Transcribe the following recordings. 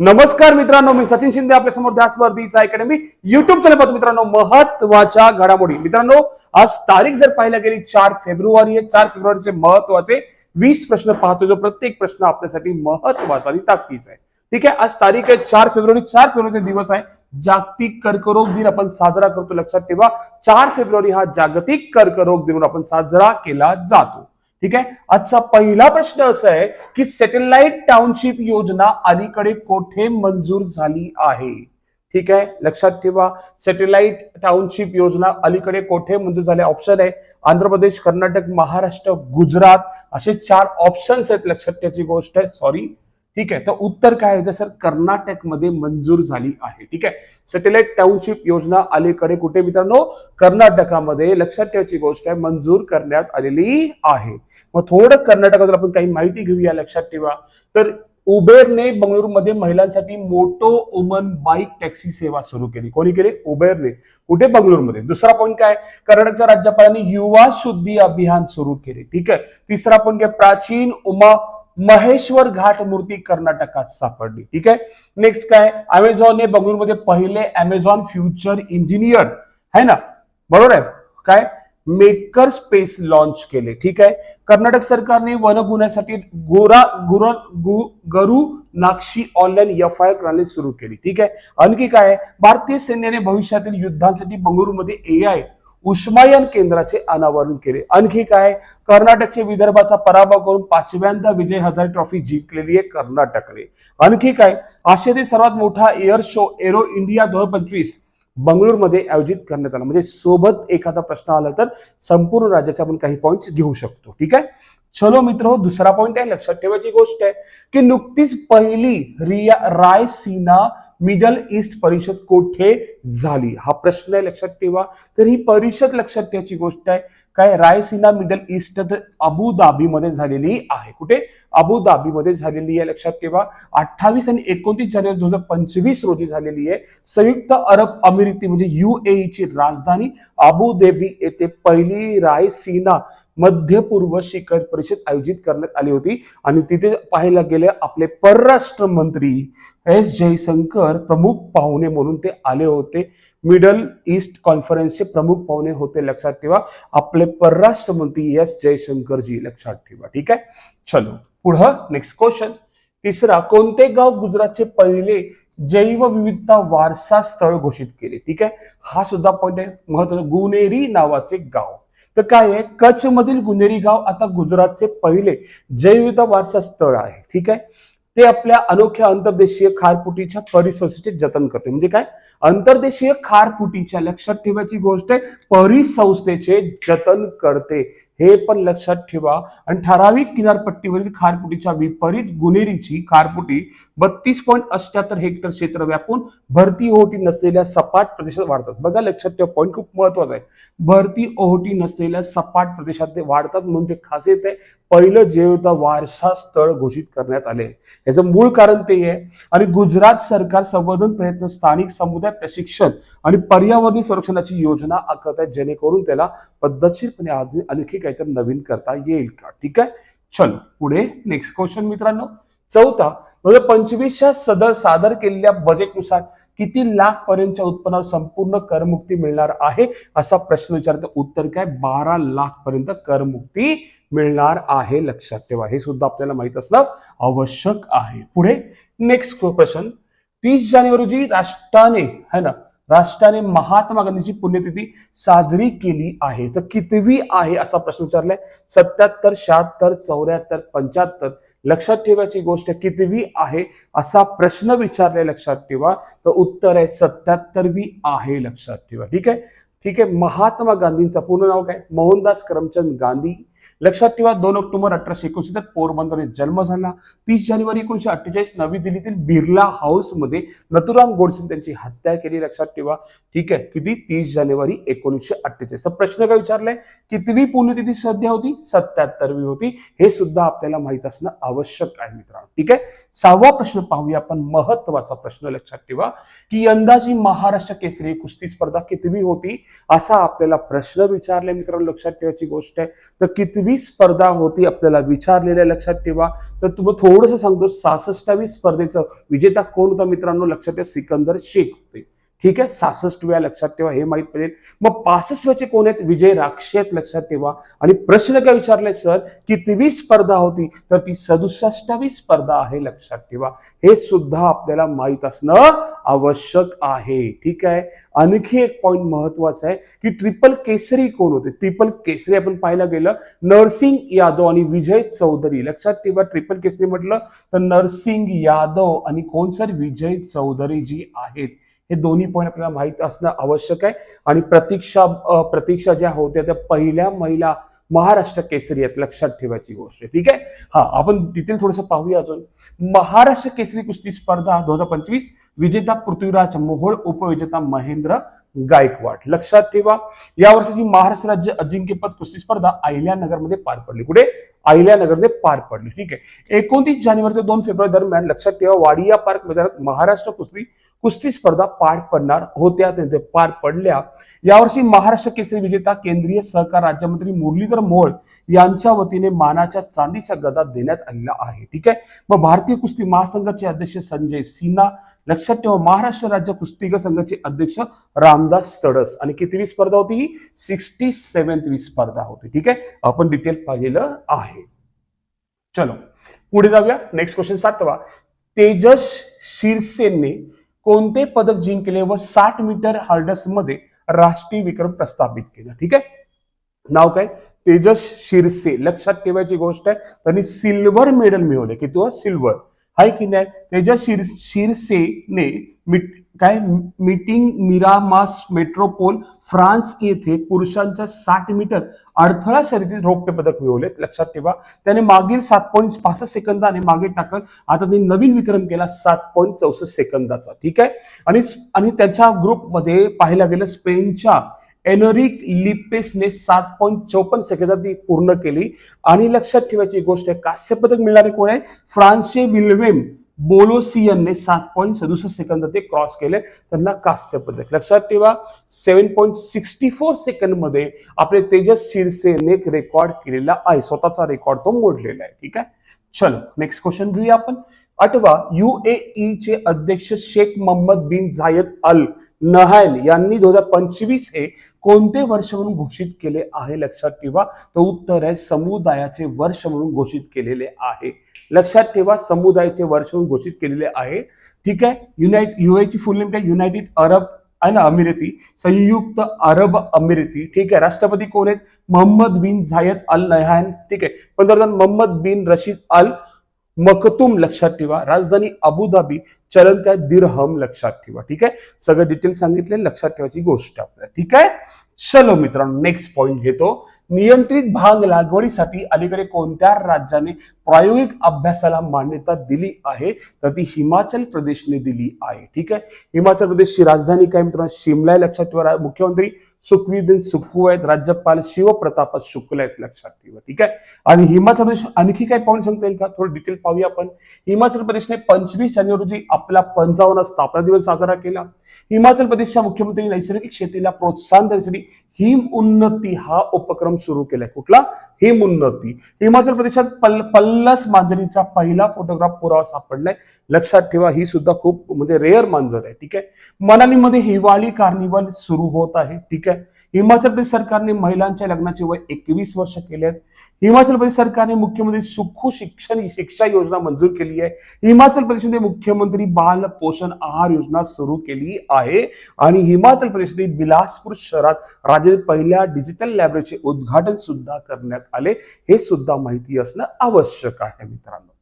नमस्कार मित्रांनो मी सचिन शिंदे आपल्यासमोर ध्यासवर्धीचा अकॅडमी युट्यूब चॅनल पाहतो. मित्रांनो महत्त्वाच्या घडामोडी. मित्रांनो आज तारीख जर पाहायला गेली चार फेब्रुवारी आहे. चार फेब्रुवारीचे महत्त्वाचे वीस प्रश्न पाहतो जो प्रत्येक प्रश्न आपल्यासाठी महत्त्वाचा आणि ताकदीचा आहे. ठीक आहे आज तारीख आहे चार फेब्रुवारी. चार फेब्रुवारीचा दिवस आहे. जागतिक कर्करोग दिन आपण साजरा करतो. लक्षात ठेवा चार फेब्रुवारी हा जागतिक कर्करोग दिन आपण साजरा केला जातो. ठीक आहे? आजचा पहिला प्रश्न असा आहे की सॅटेलाइट टाउनशिप योजना अलीकडे कोठे मंजूर झाली आहे? ठीक आहे? लक्षात ठेवा सॅटेलाइट टाउनशिप योजना अलीकडे कोठे मंजूर झाले? ऑप्शन आहे आंध्र प्रदेश कर्नाटक महाराष्ट्र गुजरात. असे चार ऑप्शन्स आहेत लक्षात ठेवायची गोष्ट आहे. सॉरी ठीक आहे? तर उत्तर काय आहे? सर कर्नाटकमध्ये मंजूर झाली आहे. ठीक आहे? सॅटेलाइट टाउनशिप योजना अलीकडे कुठे मित्रांनो? कर्नाटकामध्ये. लक्षात ठेवायची गोष्ट आहे मंजूर करण्यात आलेली आहे. मग थोडं कर्नाटकाबद्दल आपण काही माहिती घेऊया लक्षात ठेवा. तर उबेरने बंगळुरूमध्ये महिलांसाठी मोटो वुमन बाईक टॅक्सी सेवा सुरू केली. कोणी केली? उबेरने. कुठे? बंगळुरूमध्ये. दुसरा पॉईंट काय? कर्नाटकच्या राज्यपालांनी युवा शुद्धी अभियान सुरू केले. ठीक आहे? तिसरा पॉईंट काय? प्राचीन उमा महेश्वर घाट मूर्ती कर्नाटकात सापडली. ठीक आहे? नेक्स्ट काय? अमेझॉनने बंगळुरूमध्ये पहिले अमेझॉन फ्युचर इंजिनियर है ना? बरोबर आहे? काय? मेकर स्पेस लॉन्च केले. ठीक आहे? कर्नाटक सरकारने वनगुन्ह्यासाठी गोरा गुर गु गरु नाक्षी ऑनलाईन एफ आय आर प्रणाली सुरू केली. ठीक आहे? आणखी काय? भारतीय सैन्याने भविष्यातील युद्धांसाठी बंगळुरूमध्ये ए आय उष्मायन केंद्राचे अनावरण केले. आणखी काय? कर्नाटकचे विदर्भाचा पराभव करून पाचव्यांदा विजय हजारे ट्रॉफी जिंकलेली आहे कर्नाटकने. आणखी काय? आशियातील सर्वात मोठा एअर शो एरो इंडिया दोन हजार पंचवीस बंगळुरूमध्ये आयोजित करण्यात आला. म्हणजे सोबत एखादा प्रश्न आला तर संपूर्ण राज्याचे आपण काही पॉईंट्स घेऊ शकतो. ठीक आहे? चलो मित्र हो, दुसरा पॉईंट आहे लक्षात ठेवायची गोष्ट आहे की नुकतीच पहिली रिया रायसीना मिडल ईस्ट परिषद कोठे झाली? हा प्रश्न आहे लक्षात ठेवा. तर ही परिषद लक्षात ठेवायची गोष्ट आहे काय रायसीना मिडल ईस्ट तर धाबीमध्ये झालेली आहे. कुठे? अबुधाबीमध्ये झालेली आहे लक्षात ठेवा. अठ्ठावीस आणि एकोणतीस जानेवारी दोन हजार पंचवीस रोजी झालेली आहे. संयुक्त अरब अमिराती म्हणजे युएईची राजधानी अबू येथे पहिली रायसीना मध्य पूर्व शिखर परिषद आयोजित करण्यात आली होती. आणि तिथे पाहायला गेले आपले परराष्ट्र मंत्री एस जयशंकर प्रमुख पाहुणे म्हणून ते आले होते. मिडल ईस्ट कॉन्फरन्सचे प्रमुख पाहुणे होते लक्षात ठेवा. आपले परराष्ट्र मंत्री एस जयशंकरजी लक्षात ठेवा. ठीक आहे? चलो पुढं नेक्स्ट क्वेश्चन तिसरा कोणते गाव गुजरातचे पहिले जैवविविधता वारसा स्थळ घोषित केले? ठीक आहे? हा सुद्धा पॉईंट आहे. महत्त्वाचा गुनेरी नावाचे गाव. तर काय आहे? कच्छमधील गुनेरी गाव आता गुजरातचे पहिले जैवविविधता वारसा स्थळ आहे. ठीक आहे? ते आपल्या अनोख्या अंतर्देशीय खारपुटीच्या परिसंस्थेचे जतन करते. म्हणजे काय? अंतर्देशीय खारपुटीच्या लक्षात ठेवायची गोष्ट आहे परिसंस्थेचे जतन करते. हे पण लक्षात ठेवा. आणि ठराविक किनारपट्टीवरील खारपुटीच्या विपरीत गुन्हेरीची खारपुटी बत्तीस पॉईंट अष्ट्याहत्तर हेक्टर क्षेत्र व्यापून भरती ओहोटी नसलेल्या सपाट प्रदेशात वाढतात. बघा लक्षात ठेवा पॉईंट खूप महत्त्वाचा आहे. भरती ओहोटी नसलेल्या सपाट प्रदेशात ते वाढतात म्हणून ते खास येत. आहे पहिलं जैवता वारसा स्थळ घोषित करण्यात आले. याचं मूळ कारण ते आहे. आणि गुजरात सरकार संवर्धन प्रयत्न स्थानिक समुदाय प्रशिक्षण आणि पर्यावरणीय संरक्षणाची योजना आखत आहे. जेणेकरून त्याला पद्धतशीरपणे आधी- आणखी काहीतरी नवीन करता येईल का? ठीक आहे? चल पुढे नेक्स्ट क्वेश्चन मित्रांनो. चौथा दोन हजार पंचवीसच्या सदर सादर केलेल्या बजेटनुसार किती लाख पर्यंतच्या उत्पन्नावर संपूर्ण करमुक्ती मिळणार आहे? असा प्रश्न विचारतो उत्तर काय? बारा लाख पर्यंत करमुक्ती मिळणार आहे. लक्षात ठेवा. हे सुद्धा आपल्याला माहीत असणं आवश्यक आहे. पुढे नेक्स्ट प्रश्न तीस जानेवारी रोजी राष्ट्राने है ना राष्ट्राने महात्मा गांधीची पुण्यतिथी साजरी केली आहे. तर कितवी आहे असा प्रश्न विचारलाय? सत्याहत्तर शहात्तर चौऱ्याहत्तर पंच्याहत्तर लक्षात ठेवायची गोष्ट कितवी आहे असा प्रश्न विचारलाय लक्षात ठेवा. तर उत्तर आहे सत्याहत्तरवी आहे लक्षात ठेवा. ठीक आहे? ठीक आहे महात्मा गांधींचं पूर्ण नाव काय? मोहनदास करमचंद गांधी. लक्षात ठेवा दोन ऑक्टोबर अठराशे एकोणसत्तर पोरबंदर जन्म झाला. तीस जानेवारी एकोणीशे अठ्ठेचाळीस नवी दिल्लीतील बिर्ला हाऊसमध्ये नथुराम गोडसे त्यांची हत्या केली. लक्षात ठेवा. ठीक आहे किती? तीस जानेवारी एकोणीसशे अठ्ठेचाळीस. तर प्रश्न काय विचारलाय? कितवी पुण्यतिथी सध्या होती? सत्याहत्तरवी होती. हे सुद्धा आपल्याला माहीत असणं आवश्यक आहे मित्रांनो. ठीक आहे? सहावा प्रश्न पाहूया आपण. महत्त्वाचा प्रश्न लक्षात ठेवा. की यंदाची महाराष्ट्र केसरी कुस्ती स्पर्धा कितवी होती? असा आपल्याला प्रश्न विचारलाय मित्रांनो. लक्षात ठेवायची गोष्ट आहे. तर किती एकवीस स्पर्धा होती आपल्याला विचारलेल्या लक्षात ठेवा. तर तुम्ही थोडंसं सांगतो सहासष्टावी स्पर्धेचं विजेता कोण होता मित्रांनो? लक्षात ठेवा सिकंदर शेख होते. ठीक आहे? सहासष्ट वेळा लक्षात ठेवा हे माहीत पडेल. मग पासष्ट कोण आहेत? विजय राक्षी आहेत लक्षात ठेवा. आणि प्रश्न काय विचारले सर? कितवी स्पर्धा होती तर ती सदुसष्टावी स्पर्धा आहे लक्षात ठेवा. हे सुद्धा आपल्याला माहीत असणं आवश्यक आहे. ठीक आहे? आणखी एक पॉईंट महत्त्वाचा आहे की ट्रिपल केसरी कोण होते? ट्रिपल केसरी आपण पाहायला गेलं नरसिंग यादव आणि विजय चौधरी. लक्षात ठेवा ट्रिपल केसरी म्हटलं तर नरसिंग यादव आणि कोण सर? विजय चौधरी जी आहेत. हे दोन्ही पॉईंट आपल्याला माहीत असणं आवश्यक आहे. आणि प्रतीक्षा प्रतीक्षा ज्या होत्या त्या पहिल्या महिला महाराष्ट्र केसरी आहेत लक्षात ठेवायची गोष्ट आहे. ठीक आहे? हा आपण डिटेल थोडंसं पाहूया अजून. महाराष्ट्र केसरी कुस्ती स्पर्धा दोन हजार पंचवीस विजेता पृथ्वीराज मोहोळ उपविजेता महेंद्र गायकवाड. लक्षात ठेवा या वर्षाची महाराष्ट्र राज्य अजिंक्यपद कुस्ती स्पर्धा अहिल्यानगरमध्ये पार पडली. कुठे? अहिल्यानगरमध्ये पार पडली. ठीक आहे. एकोणतीस जानेवारी ते दोन फेब्रुवारी दरम्यान लक्षात ठेवा वाडिया पार्क मैदानात महाराष्ट्र कुस्ती कुस्ती स्पर्धा पार पडणार होत्या त्यांचे पार पडल्या. यावर्षी महाराष्ट्र केसरी विजेता केंद्रीय सहकार राज्यमंत्री मुरलीधर मोहोळ यांच्या वतीने मानाच्या चांदीचा गदा देण्यात आलेला आहे ठीक आहे? मग भारतीय कुस्ती महासंघाचे अध्यक्ष संजय सिन्हा लक्षात ठेवा महाराष्ट्र राज्य कुस्तीग संघाचे अध्यक्ष रामदास तडस. आणि कितवी स्पर्धा होती ही? सिक्स्टी सेव्हन्थवी स्पर्धा होती. ठीक आहे? आपण डिटेल पाहिलेलं आहे. चलो पुढे जाऊया. नेक्स्ट क्वेश्चन सातवा. तेजस शिरसेनने कोणते पदक जिंकले व साठ मीटर हार्डसमध्ये राष्ट्रीय विक्रम प्रस्थापित केला? ठीक आहे? नाव काय? तेजस शिरसे. लक्षात ठेवायची गोष्ट आहे. त्यांनी सिल्वर मेडल मिळवले. किती हो? सिल्वर हाय की नाही? त्याच्या शिर शिरसेने मिट काय मीटिंग मिरामास मेट्रोपोल फ्रान्स येथे पुरुषांच्या साठ मीटर अडथळा शर्यतीत रौप्य पदक मिळवले. लक्षात ठेवा. त्याने मागील सात पॉईंट पासष्ट सेकंदाने मागे टाकत आता त्यांनी नवीन विक्रम केला सात पॉईंट चौसष्ट सेकंदाचा. ठीक आहे? आणि आणि त्याच्या ग्रुपमध्ये पाहायला गेलं स्पेनच्या एनरिक लिपेसने सात पॉईंट चौपन्न सेकंदात ती पूर्ण केली. आणि लक्षात ठेवायची गोष्ट आहे कांस्य पदक मिळणारे कोण आहे? फ्रान्सचे विल्वेम बोलोसियनने सात पॉईंट सदुसष्ट सेकंद ते क्रॉस केले. त्यांना कांस्य पदक. लक्षात ठेवा सेव्हन पॉईंट सिक्स्टी फोर सेकंडमध्ये आपले तेजस शिरसेने रेकॉर्ड केलेला आहे. स्वतःचा रेकॉर्ड तो मोडलेला आहे. ठीक आहे? चलो नेक्स्ट क्वेश्चन घेऊया आपण. आठवा युएई चे अध्यक्ष शेख मोहम्मद बिन झायद अल नहायल यांनी दोन हजार पंचवीस हे कोणते वर्ष म्हणून घोषित केले आहे? लक्षात ठेवा. तर उत्तर आहे समुदायाचे वर्ष म्हणून घोषित केलेले आहे. लक्षात ठेवा समुदायाचे वर्ष म्हणून घोषित केलेले आहे. ठीक आहे? युनायट युएची फुल नेम काय? युनायटेड अरब आणि अमिरेती संयुक्त अरब अमिरेती. ठीक आहे? राष्ट्रपती कोण आहेत? मोहम्मद बिन झायद अल नहान ठीक आहे? पंतप्रधान मोहम्मद बिन रशीद अल मकतुम लक्षात ठेवा. राजधानी अबुधाबी चलन काय दिरहम लक्षात ठेवा. ठीक आहे? सगळं डिटेल सांगितले लक्षात ठेवायची गोष्ट आपल्याला. ठीक आहे? चलो मित्रांनो नेक्स्ट पॉईंट घेतो. नियंत्रित भाग लागवडीसाठी अलीकडे कोणत्या राज्याने प्रायोगिक अभ्यासाला मान्यता दिली आहे? तर ती हिमाचल प्रदेशने दिली आहे. ठीक आहे? हिमाचल प्रदेशची राजधानी काय मित्रांनो? शिमला आहे लक्षात ठेवा. मुख्यमंत्री सुखविदिन सुक्कू आहेत. राज्यपाल शिवप्रताप शुक्ल आहेत लक्षात ठेवा. ठीक आहे? आणि हिमाचल प्रदेश आणखी काय पाहून सांगता येईल का? थोडं डिटेल पाहूया आपण. हिमाचल प्रदेशने पंचवीस जानेवारी रोजी आपला पंचावन्न स्थापना दिवस साजरा केला. हिमाचल प्रदेशच्या मुख्यमंत्री नैसर्गिक शेतीला प्रोत्साहन देण्यासाठी हिम उन्नती हा उपक्रम सुरू केलाय. कुठला? हिमुन्नती. हिमाचल प्रदेशात पल पल्लस मांजरीचा पहिला फोटोग्राफ पुरावा सापडलाय. लक्षात ठेवा ही सुद्धा खूप म्हणजे रेअर मांजर आहे ठीक आहे? मनालीमध्ये हिवाळी कार्निवल सुरू होत आहे ठीक आहे? हिमाचल प्रदेश सरकारने महिलांच्या लग्नाचे वय एकवीस वर्ष केले आहेत. हिमाचल प्रदेश सरकारने मुख्यमंत्री सुखू शिक्षण शिक्षा योजना मंजूर केली आहे. हिमाचल प्रदेशमध्ये मुख्यमंत्री बाल पोषण आहार योजना सुरू केली आहे. आणि हिमाचल प्रदेशमध्ये बिलासपूर शहरात राज्यातील पहिल्या डिजिटल लायब्ररीचे उद्घाटन उद्घाटन सुद्धा करण्यात आले. हे सुद्धा माहिती असणं आवश्यक आहे मित्रांनो.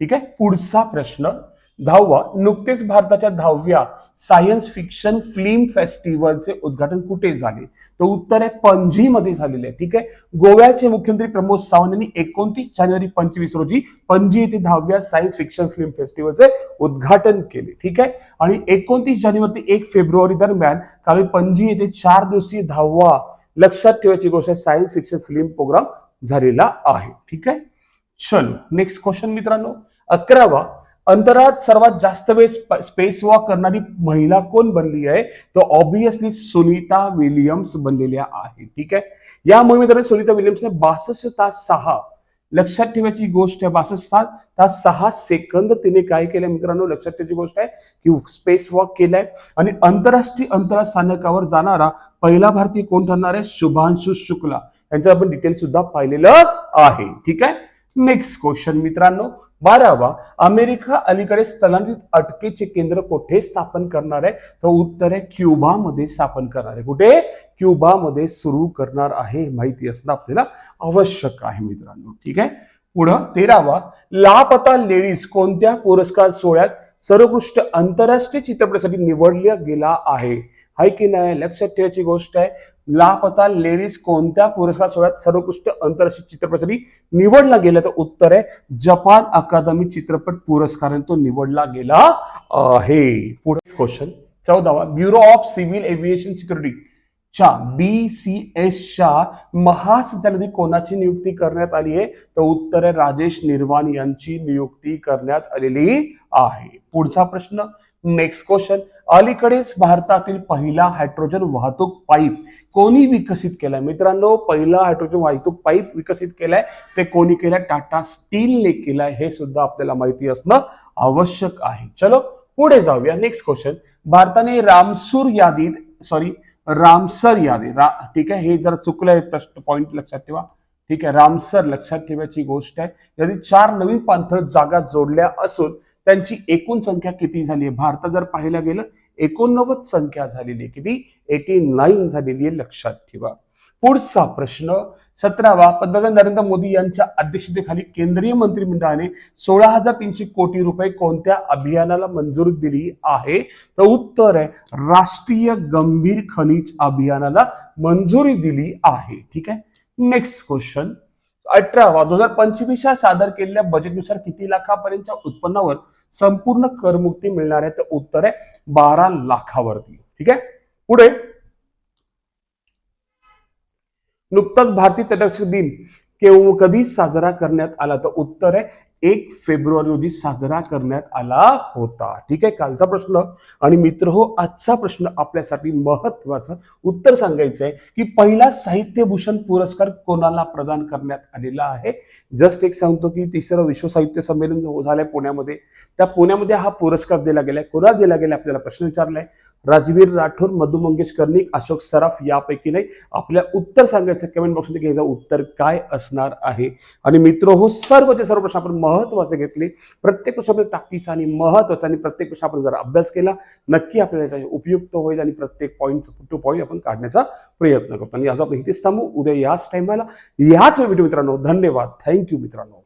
ठीक आहे? पुढचा प्रश्न दहावा नुकतेच भारताच्या दहाव्या सायन्स फिक्शन फिल्म फेस्टिवलचे उद्घाटन कुठे झाले? तर उत्तर आहे पणजीमध्ये झालेले आहे. ठीक आहे? गोव्याचे मुख्यमंत्री प्रमोद सावंत यांनी एकोणतीस जानेवारी पंचवीस रोजी पणजी येथे दहाव्या सायन्स फिक्शन फिल्म फेस्टिवलचे उद्घाटन केले. ठीक आहे? आणि एकोणतीस जानेवारी ते एक फेब्रुवारी दरम्यान काल पणजी येथे चार दिवसीय दहावा लक्षात ठेवायची गोष्ट आहे सायन्स फिक्शन फिल्म प्रोग्राम झालेला आहे. ठीक आहे? चलो नेक्स्ट क्वेश्चन मित्रांनो. अकरावा अंतराळात सर्वात जास्त वेळ स्पेस वॉक करणारी महिला कोण बनली आहे? तर ऑब्विसली सुनीता विलियम्स बनलेल्या आहे. ठीक आहे? या मोहिमेदरम्यान सुनीता विलियम्सने बासष्ट तास सहा लक्षात ठेवायची गोष्ट आहे. बासष्ट तास सहा सेकंद तिने काय केलं मित्रांनो? लक्षात ठेवायची गोष्ट आहे की स्पेस वॉक केलाय. आणि आंतरराष्ट्रीय अंतराळ स्थानकावर जाणारा पहिला भारतीय कोण ठरणार आहे? शुभांशु शुक्ला. यांचं आपण डिटेल सुद्धा पाहिलेलं आहे. ठीक आहे? नेक्स्ट क्वेश्चन मित्रांनो. बारावा अमेरिका अलीकडे स्थलांतरित अटकेचे केंद्र कुठे स्थापन करणार आहे? तर उत्तर आहे क्युबामध्ये स्थापन करणार आहे. कुठे? क्युबामध्ये सुरू करणार आहे. माहिती असणं आपल्याला आवश्यक आहे मित्रांनो. ठीक आहे? पुढं तेरावा लापता लेडीज कोणत्या पुरस्कार सोहळ्यात सर्वोत्कृष्ट आंतरराष्ट्रीय चित्रपटासाठी निवडला गेला आहे? हाय की नाही लक्षात ठेवायची गोष्ट आहे. लापता लेडीज कोणत्या पुरस्कार सोहळ्यात सर्वोत्कृष्ट आंतरराष्ट्रीय चित्रपटासाठी निवडला गेला? तर उत्तर आहे जपान अकादमी चित्रपट पुरस्काराने तो निवडला गेला आहे. पुढे question चौदावा bureau of civil aviation security. च्या बी सी एसच्या महासंचालक कोणाची नियुक्ती करण्यात आली आहे? तर उत्तर आहे राजेश निर्वाण यांची नियुक्ती करण्यात आलेली आहे. पुढचा प्रश्न नेक्स्ट क्वेश्चन अलीकडेच भारतातील पहिला हायड्रोजन वाहतूक पाईप कोणी विकसित केलाय? मित्रांनो पहिला हायड्रोजन वाहतूक पाईप विकसित केलाय. ते कोणी केलाय? टाटा स्टीलने केलाय. हे सुद्धा आपल्याला माहिती असणं आवश्यक आहे. चलो पुढे जाऊया. नेक्स्ट क्वेश्चन भारताने रामसूर यादीत सॉरी रामसर यादी रा ठीक आहे? हे जर चुकलंय प्रश्न पॉईंट लक्षात ठेवा. ठीक आहे? रामसर लक्षात ठेवायची गोष्ट आहे. यादी चार नवीन पाणथळ जागा जोडल्या असून त्यांची एकूण संख्या किती झाली आहे? भारतात जर पाहायला गेलं एकोणनव्वद संख्या झालेली आहे. किती? एटी नाईन झालेली आहे. लक्षात ठेवा. पुढचा प्रश्न सतरावा पंतप्रधान नरेंद्र मोदी यांच्या अध्यक्षतेखाली केंद्रीय मंत्रिमंडळाने सोळा हजार तीनशे कोटी रुपये कोणत्या अभियानाला मंजुरी दिली आहे? तर उत्तर आहे राष्ट्रीय गंभीर खनिज अभियानाला मंजुरी दिली आहे. ठीक आहे? नेक्स्ट क्वेश्चन अठरावा दोन हजार पंचवीसच्या सादर केलेल्या बजेटनुसार किती लाखापर्यंतच्या उत्पन्नावर संपूर्ण करमुक्ती मिळणार आहे? तर उत्तर आहे बारा लाखावरती. ठीक आहे? पुढे. नुकताच भारतीय तटरक्षक दिन. केव्हा कधी साजरा करण्यात आला तर उत्तर आहे. एक फेब्रुवारी रोजी साजरा करण्यात आला होता. ठीक आहे कालचा प्रश्न. आणि मित्र हो आजचा प्रश्न आपल्यासाठी महत्त्वाचा उत्तर सांगायचं आहे की पहिला साहित्यभूषण पुरस्कार कोणाला प्रदान करण्यात आलेला आहे? जस्ट एक सांगतो की तिसरं विश्व साहित्य संमेलन झालंय पुण्यामध्ये त्या पुण्यामध्ये हा पुरस्कार दिला गेलाय. कोणाला दिला गेला आपल्याला प्रश्न विचारलाय. राजवीर राठोड मधु मंगेश कर्णिक अशोक सराफ यापैकी नाही. आपल्या उत्तर सांगायचं कमेंट बॉक्समध्ये घ्यायचं उत्तर काय असणार आहे? आणि मित्र हो सर्वचे सर्व प्रश्न आपण महत्त्वाचे घेतले. प्रत्येक प्रश्न आपल्या ताकदीचा आणि महत्त्वाचा आणि प्रत्येक प्रश्न आपण जर अभ्यास केला नक्की आपल्याला याचा उपयुक्त होईल आणि प्रत्येक पॉईंट टू पॉईंट आपण काढण्याचा प्रयत्न करतो. आणि आज आपण इथेच थांबू. उद्या याच टाइमाला याच व्हिडिओ मित्रांनो. धन्यवाद. थँक्यू मित्रांनो.